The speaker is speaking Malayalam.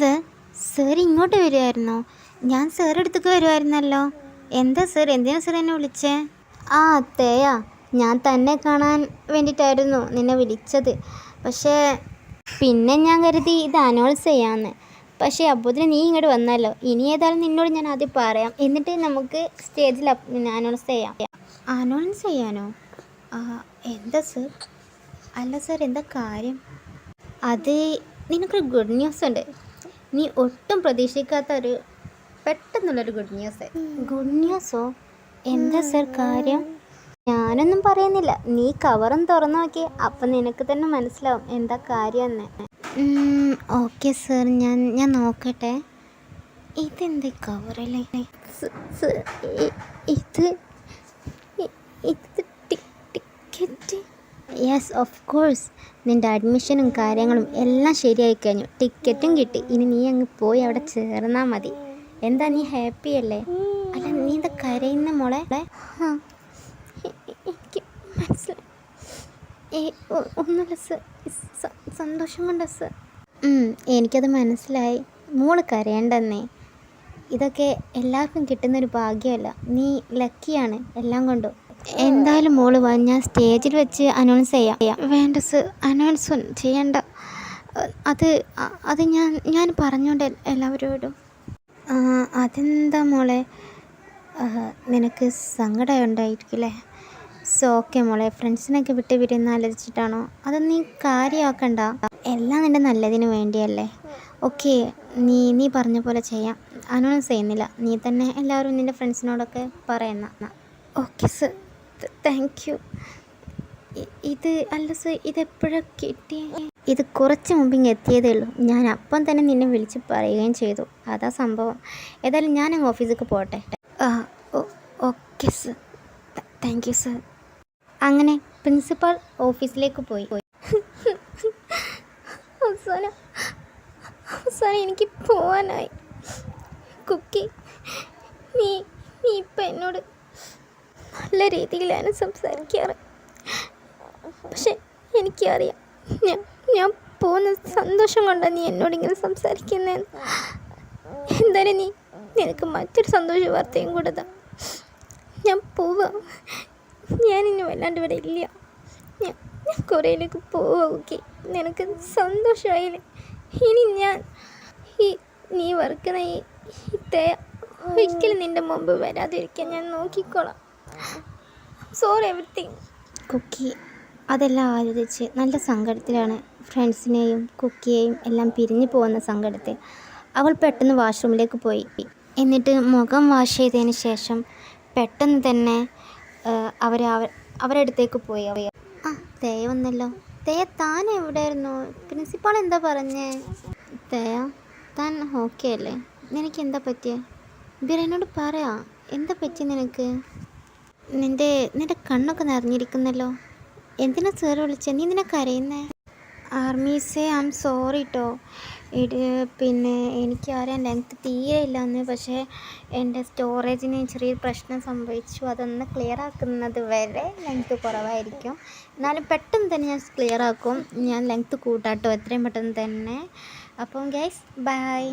സർ സർ ഇങ്ങോട്ട് വരുമായിരുന്നോ ഞാൻ സാർ അടുത്തേക്ക് വരുമായിരുന്നല്ലോ എന്താ സർ എന്തിനാ സർ എന്നെ വിളിച്ചേ? ആ അത്തേയാ ഞാൻ തന്നെ കാണാൻ വേണ്ടിയിട്ടായിരുന്നു നിന്നെ വിളിച്ചത്. പക്ഷേ പിന്നെ ഞാൻ കരുതി ഇത് അനൗൺസ് ചെയ്യാമെന്ന് പക്ഷേ അപ്പോഴത്തിന് നീ ഇങ്ങോട്ട് വന്നല്ലോ. ഇനി ഏതായാലും നിന്നോട് ഞാൻ ആദ്യം പറയാം. എന്നിട്ട് നമുക്ക് സ്റ്റേജിൽ അനൗൺസ് ചെയ്യാം. അനൗൺസ് ചെയ്യാനോ? ആ, എന്താ സർ? അല്ല സർ എന്താ കാര്യം? അത് നിനക്കൊരു ഗുഡ് ന്യൂസ് ഉണ്ട്. നീ ഒട്ടും പ്രതീക്ഷിക്കാത്ത ഒരു പെട്ടെന്നുള്ളൊരു ഗുഡ് ന്യൂസ് ഗുഡ് ന്യൂസോ എന്താ സർ കാര്യം? ഞാനൊന്നും പറയുന്നില്ല. നീ കവറും തുറന്നു നോക്കി. അപ്പം നിനക്ക് തന്നെ മനസ്സിലാവും എന്താ കാര്യമെന്ന്. ഓക്കെ സർ ഞാൻ ഞാൻ നോക്കട്ടെ. ഇതെന്ത് കവറല്ലേ ഇത് ഇത് യെസ് ഓഫ് കോഴ്സ് നിന്റെ അഡ്മിഷനും കാര്യങ്ങളും എല്ലാം ശരിയായി കഴിഞ്ഞു. ടിക്കറ്റും കിട്ടി. ഇനി നീ അങ്ങ് പോയി അവിടെ ചേർന്നാൽ മതി. എന്താ നീ ഹാപ്പി അല്ലേ? അല്ല നീ എന്താ കരയുന്ന മോളെ? എനിക്ക് മനസ്സിലായി. ഒന്നുമില്ല സർ. സന്തോഷം കൊണ്ട സർ. എനിക്കത് മനസ്സിലായി. മോൾ കരയണ്ടെന്നേ. ഇതൊക്കെ എല്ലാവർക്കും കിട്ടുന്നൊരു ഭാഗ്യമല്ല. നീ ലക്കിയാണ് എല്ലാം കൊണ്ടും. എന്തായാലും മോൾ വാ ഞാൻ സ്റ്റേജിൽ വെച്ച് അനൗൺസ് ചെയ്യാം. വേണ്ട സർ അനൗൺസ് ചെയ്യണ്ട. അത് അത് ഞാൻ ഞാൻ പറഞ്ഞോണ്ട് എല്ലാവരോടും. അതെന്താ മോളെ? നിനക്ക് സങ്കടം ഉണ്ടായിരിക്കില്ലേ സോ ഓക്കെ മോളെ ഫ്രണ്ട്സിനൊക്കെ വിട്ട് വിരുന്ന് ആലോചിച്ചിട്ടാണോ? അത് നീ കാര്യമാക്കണ്ട എല്ലാം നിന്റെ നല്ലതിന് വേണ്ടിയല്ലേ. ഓക്കെ നീ നീ പറഞ്ഞ പോലെ ചെയ്യാം. അനൗൺസ് ചെയ്യുന്നില്ല. നീ തന്നെ എല്ലാവരും നിന്റെ ഫ്രണ്ട്സിനോടൊക്കെ പറയുന്ന ഓക്കെ സർ താങ്ക് യു ഇത് അല്ല സർ ഇതെപ്പോഴാണ് കിട്ടിയ? ഇത് കുറച്ച് മുമ്പ് ഇങ്ങ് എത്തിയതേ ഉള്ളൂ. ഞാൻ അപ്പം തന്നെ നിന്നെ വിളിച്ച് പറയുകയും ചെയ്തു. അതാ സംഭവം. ഏതായാലും ഞാൻ അങ്ങ് ഓഫീസിലേക്ക് പോട്ടെ. Okay sir thank you sir അങ്ങനെ പ്രിൻസിപ്പൽ ഓഫീസിലേക്ക് പോയി. അവസാനം അവസാനം എനിക്ക് പോവാനായി. കുക്കി നീ നീ ഇപ്പം എന്നോട് നല്ല രീതിയിലാണ് സംസാരിക്കാറ്. പക്ഷെ എനിക്കറിയാം. ഞാൻ ഞാൻ പോകുന്ന സന്തോഷം കൊണ്ടാണ് നീ എന്നോട് ഇങ്ങനെ സംസാരിക്കുന്നതെന്ന് എന്തായാലും നീ നിനക്ക് മറ്റൊരു സന്തോഷ വാർത്തയും കൂടെ ഞാൻ പോവാം. ഞാനിനി വല്ലാണ്ട് ഇവിടെ ഇല്ല. ഞാൻ ഞാൻ കുറേയിലേക്ക് പോവാ ഓക്കെ നിനക്ക് സന്തോഷമായില്ലേ? ഇനി ഞാൻ ഈ നീ വറുക്കുന്ന ഈ തേ ഒരിക്കലും നിന്റെ മുമ്പ് വരാതിരിക്കാൻ ഞാൻ നോക്കിക്കോളാം. സോറി എവറിത്തിങ് കുക്കി അതെല്ലാം ആലോചിച്ച് നല്ല സങ്കടത്തിലാണ്. ഫ്രണ്ട്സിനെയും കുക്കിയെയും എല്ലാം പിരിഞ്ഞു പോകുന്ന സങ്കടത്തിൽ അവൾ പെട്ടെന്ന് വാഷ്റൂമിലേക്ക് പോയി. എന്നിട്ട് മുഖം വാഷ് ചെയ്തതിന് ശേഷം പെട്ടെന്ന് തന്നെ അവർ അവരുടെ അടുത്തേക്ക് പോയി. ആ തേയ വന്നല്ലോ. തേയ താൻ എവിടെയായിരുന്നു? പ്രിൻസിപ്പാൾ എന്താ പറഞ്ഞേ? തേയ താൻ ഓക്കെ അല്ലേ നിനക്ക് എന്താ പറ്റിയേ? ബിറിനോട് പറയാ എന്താ പറ്റി നിനക്ക്? നിന്റെ നിന്റെ കണ്ണൊക്കെ നിറഞ്ഞിരിക്കുന്നല്ലോ. എന്തിനാ സാർ വിളിച്ചത് നീ നിന്നെ കരയുന്നേ? ആർമീസേ ഐ എം സോറി കേട്ടോ പിന്നെ ആരെ ലെങ്ത് തീരെ ഇല്ലാന്ന്. പക്ഷേ എന്റെ സ്റ്റോറേജിന് ചെറിയൊരു പ്രശ്നം സംഭവിച്ചു. അതൊന്ന് ക്ലിയർ ആക്കുന്നത് വരെ ലെങ്ത് കുറവായിരിക്കും. എന്നാലും പെട്ടെന്ന് തന്നെ ഞാൻ ക്ലിയർ ആക്കും. ഞാൻ ലെങ്ത് കൂട്ടാട്ടോ. എത്രയും പെട്ടെന്ന് തന്നെ. അപ്പം ഗൈസ് ബൈ